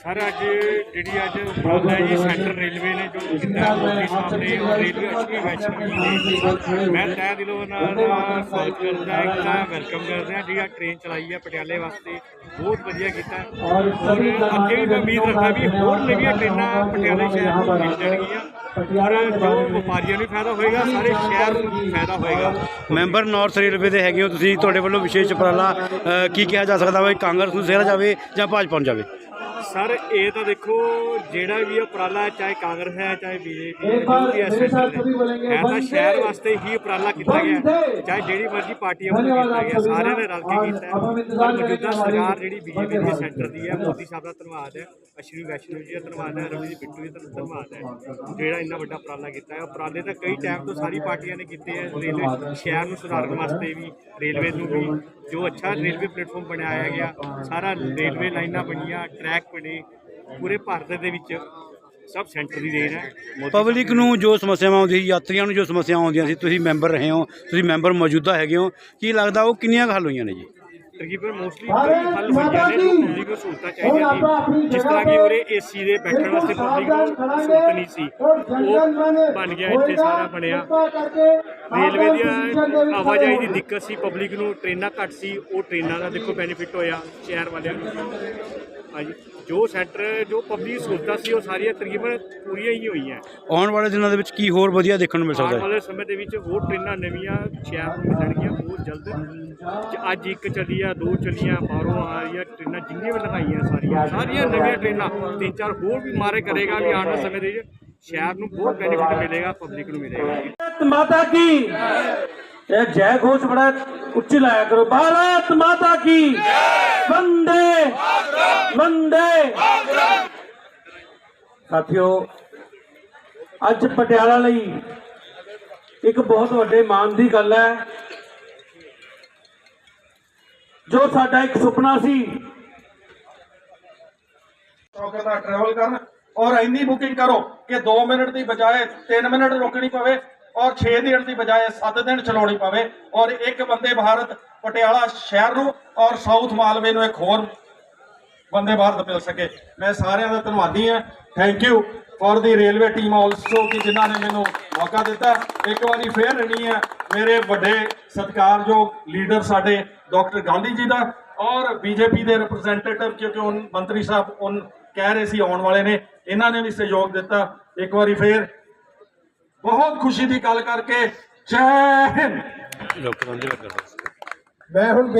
Sir, ਅੱਜ ਜਿਹੜੀ ਅੱਜ ਉਪਰਾਲਾ ਹੈ ਜੀ ਸੈਂਟਰਲ ਰੇਲਵੇ ਨੇ, ਜੋ ਕੀਤਾ ਮੋਦੀ ਸਾਹਿਬ ਨੇ ਔਰ ਰੇਲਵੇ ਅਸ਼ਵੀ ਵੈਸ਼ਨਵੀ ਮੈਂ ਤਹਿ ਦਿਲੋਂ ਉਹਨਾਂ ਸਵਾਗਤ ਕਰਦਾ ਹਾਂ ਇੱਕ ਵੈਲਕਮ ਕਰਦੇ ਹਾਂ, ਜਿਹੜੀ ਆ ਟ੍ਰੇਨ ਚਲਾਈ ਹੈ ਪਟਿਆਲੇ ਵਾਸਤੇ, ਬਹੁਤ ਵਧੀਆ ਕੀਤਾ। ਔਰ ਅੱਗੇ ਵੀ ਮੈਂ ਉਮੀਦ ਰੱਖਦਾ ਵੀ ਹੋਰ ਨਵੀਆਂ ਟ੍ਰੇਨਾਂ ਪਟਿਆਲੇ ਸ਼ਹਿਰ ਨੂੰ ਮਿਲ ਜਾਣਗੀਆਂ। ਔਰ ਜੋ ਵਪਾਰੀਆਂ ਨੂੰ ਫਾਇਦਾ ਹੋਏਗਾ, ਸਾਰੇ ਸ਼ਹਿਰ ਨੂੰ ਫਾਇਦਾ ਹੋਏਗਾ। ਮੈਂਬਰ ਨਾਰਥ ਰੇਲਵੇ ਦੇ ਹੈਗੇ ਹੋ ਤੁਸੀਂ, ਤੁਹਾਡੇ ਵੱਲੋਂ ਵਿਸ਼ੇਸ਼ ਉਪਰਾਲਾ ਕੀ ਕਿਹਾ ਜਾ ਸਕਦਾ ਵਾ ਕਾਂਗਰਸ ਨੂੰ ਸਿਹਰਾ ਜਾਵੇ ਜਾਂ ਭਾਜਪਾ ਨੂੰ ਜਾਵੇ? ਸਰ ਇਹ ਤਾਂ ਦੇਖੋ ਜਿਹੜਾ ਵੀ ਉਪਰਾਲਾ ਹੈ, ਚਾਹੇ ਕਾਂਗਰਸ ਹੈ ਚਾਹੇ ਬੀਜੇਪੀ ਹੈ ਜੋ ਵੀ ਸੈਂਟਰ ਹੈ ਤਾਂ ਸ਼ਹਿਰ ਵਾਸਤੇ ਹੀ ਉਪਰਾਲਾ ਕੀਤਾ ਗਿਆ। ਚਾਹੇ ਜਿਹੜੀ ਮਰਜ਼ੀ ਪਾਰਟੀ ਵੱਲੋਂ ਕੀਤਾ ਗਿਆ ਸਾਰਿਆਂ ਨੇ ਰਲ ਕੇ ਕੀਤਾ। ਪਰ ਮੌਜੂਦਾ ਸਰਕਾਰ ਜਿਹੜੀ ਬੀਜੇਪੀ ਦੀ ਸੈਂਟਰ ਦੀ ਹੈ ਮੋਦੀ ਸਾਹਿਬ ਦਾ ਧੰਨਵਾਦ ਹੈ ਅਸ਼ਵਨੀ ਵੈਸ਼ਨੂ ਜੀ ਦਾ ਧੰਨਵਾਦ ਹੈ ਰਵੀ ਬਿੱਟੂ ਜੀ ਦਾ ਧੰਨਵਾਦ ਹੈ ਜਿਹੜਾ ਇੰਨਾ ਵੱਡਾ ਉਪਰਾਲਾ ਕੀਤਾ ਹੈ ਉਪਰਾਲੇ ਤਾਂ ਕਈ ਟਾਈਮ ਤੋਂ ਸਾਰੀ ਪਾਰਟੀਆਂ ਨੇ ਕੀਤੇ ਹੈ ਰੇਲਵੇ ਸ਼ਹਿਰ ਨੂੰ ਸੁਧਾਰਨ ਵਾਸਤੇ ਵੀ ਰੇਲਵੇ ਨੂੰ ਵੀ ਜੋ ਅੱਛਾ ਰੇਲਵੇ ਪਲੇਟਫਾਰਮ ਬਣਾਇਆ ਗਿਆ ਸਾਰਾ ਰੇਲਵੇ ਲਾਈਨਾਂ ਬਣੀਆਂ ਟਰੈਕ ਬਣੇ ਪੂਰੇ ਭਾਰਤ ਦੇ ਵਿੱਚ ਸਭ ਸੈਂਟਰ ਦੀ ਦੇਣ ਹੈ। ਪਬਲਿਕ ਨੂੰ ਜੋ ਸਮੱਸਿਆਵਾਂ ਆਉਂਦੀਆਂ ਸੀ ਯਾਤਰੀਆਂ ਨੂੰ ਜੋ ਸਮੱਸਿਆਵਾਂ ਆਉਂਦੀਆਂ ਸੀ ਤੁਸੀਂ ਮੈਂਬਰ ਰਹੇ ਹੋ ਤੁਸੀਂ ਮੈਂਬਰ ਮੌਜੂਦਾ ਹੈਗੇ ਹੋ ਕੀ ਲੱਗਦਾ ਉਹ ਕਿੰਨੀਆਂ ਹੱਲ ਹੋਈਆਂ ਨੇ ਜੀ? ਤਕਰੀਬਨ ਮੋਸਟਲੀ ਕਈ ਹੱਲ ਹੋਈਆਂ ਨੇ ਜੋ ਪਬਲਿਕ ਨੂੰ ਸਹੂਲਤਾਂ ਚਾਹੀਦੀਆਂ ਸੀ। ਜਿਸ ਤਰ੍ਹਾਂ ਕਿ ਉਰੇ ਏਸੀ ਦੇ ਬੈਠਣ ਵਾਸਤੇ ਪਬਲਿਕ ਨੂੰ ਸਹੂਲਤ ਨਹੀਂ ਸੀ। ਉਹ ਬਣ ਗਿਆ ਇੱਥੇ ਸਾਰਾ ਬਣਿਆ। ਰੇਲਵੇ ਦੀਆਂ ਆਵਾਜਾਈ ਦੀ ਦਿੱਕਤ ਸੀ ਪਬਲਿਕ ਨੂੰ ਟ੍ਰੇਨਾਂ ਘੱਟ ਸੀ ਉਹ ਟ੍ਰੇਨਾਂ ਦਾ ਦੇਖੋ ਬੈਨੀਫਿਟ ਹੋਇਆ ਸ਼ਹਿਰ ਵਾਲਿਆਂ ਨੂੰ। ਹਾਂਜੀ ਜੋ ਸੈਂਟਰ ਜੋ ਪਬਲਿਕ ਸਹੂਲਤਾਂ ਸੀ ਉਹ ਸਾਰੀਆਂ ਤਕਰੀਬਨ ਪੂਰੀਆਂ ਹੀ ਹੋਈਆਂ ਆਉਣ ਵਾਲੇ ਦਿਨਾਂ ਦੇ ਵਿੱਚ ਕੀ ਹੋਰ ਵਧੀਆ ਦੇਖਣ ਨੂੰ ਮਿਲ ਆਉਣ ਸਕਦਾ ਹੈ ਵਾਲੇ ਸਮੇਂ ਦੇ ਵਿੱਚ ਹੋਰ ਟ੍ਰੇਨਾਂ ਨਵੀਆਂ ਸ਼ਹਿਰ ਨੂੰ ਮਿਲਣਗੀਆਂ ਬਹੁਤ ਜਲਦ ਜ- ਅੱਜ ਇੱਕ ਚੱਲੀ ਆ ਦੋ ਚੱਲੀਆਂ ਬਾਹਰੋਂ ਆ ਰਹੀਆਂ ਟ੍ਰੇਨਾਂ ਜਿੰਨੀਆਂ ਵੀ ਲਗਾਈਆਂ ਸਾਰੀਆਂ ਸਾਰੀਆਂ ਨਵੀਆਂ ਟ੍ਰੇਨਾਂ ਤਿੰਨ ਚਾਰ ਹੋਰ ਵੀ ਮਾਰੇ ਕਰੇਗਾ ਵੀ ਆਉਣ ਵਾਲੇ ਸਮੇਂ ਦੇ ਵਿੱਚ ਸ਼ਹਿਰ ਨੂੰ ਬਹੁਤ ਬੈਨੀਫਿਟ ਮਿਲੇਗਾ ਪਬਲਿਕ ਨੂੰ ਮਿਲੇਗਾ भारत माता की ये जय घोष बड़ा उच्च लाया करो भारत माता की वंदे वंदे ਸਾਥੀਓ, ਅੱਜ ਪਟਿਆਲਾ ਲਈ ਇੱਕ ਬਹੁਤ ਵੱਡੇ ਮਾਣ ਦੀ ਗੱਲ ਹੈ। ਜੋ ਸਾਡਾ ਇੱਕ ਸੁਪਨਾ ਸੀ। ਸੌਕਰ ਦਾ ਟਰੈਵਲ ਕਰਨ ਔਰ ਇੰਨੀ ਬੁਕਿੰਗ ਕਰੋ ਕਿ 2 ਮਿੰਟ ਦੀ ਬਜਾਏ 3 ਮਿੰਟ ਰੁਕਣੀ ਪਵੇ ਔਰ 6 ਦਿਨ ਦੀ ਬਜਾਏ 7 ਦਿਨ ਚਲਾਉਣੀ ਪਵੇ ਔਰ ਇੱਕ ਬੰਦੇ ਭਾਰਤ ਪਟਿਆਲਾ ਸ਼ਹਿਰ ਨੂੰ ਔਰ ਸਾਊਥ ਮਾਲਵੇ ਨੂੰ ਇੱਕ ਹੋਰ ਬੰਦੇ ਭਾਰਤ ਮਿਲ ਸਕੇ। ਮੈਂ ਸਾਰਿਆਂ ਦਾ ਧੰਨਵਾਦੀ ਹਾਂ। Thank you for the railway team also ਕਿ ਜਿਨ੍ਹਾਂ ਨੇ ਮੈਨੂੰ ਮੌਕਾ ਦਿੱਤਾ। ਇੱਕ ਵਾਰੀ ਫੇਰ ਰਣੀ ਹੈ ਮੇਰੇ ਵੱਡੇ ਸਤਿਕਾਰਯੋਗ ਲੀਡਰ ਸਾਡੇ ਡਾਕਟਰ ਗਾਂਧੀ ਜੀ ਦਾ ਔਰ ਬੀਜੇਪੀ ਦੇ ਰਿਪਰੈਜ਼ੈਂਟੇਟਿਵ ਕਿਉਂਕਿ ਉਹ ਮੰਤਰੀ ਸਾਹਿਬ ਉਹ ਕਹਿ ਰਹੇ ਸੀ ਆਉਣ ਵਾਲੇ ਨੇ ਇਹਨਾਂ ਨੇ ਵੀ ਸਹਿਯੋਗ ਦਿੱਤਾ। ਇੱਕ ਵਾਰੀ ਫੇਰ ਬਹੁਤ ਖੁਸ਼ੀ ਦੀ ਗੱਲ ਕਰਕੇ ਜੈ ਹਿੰਦ। ਮੈਂ ਹੁਣ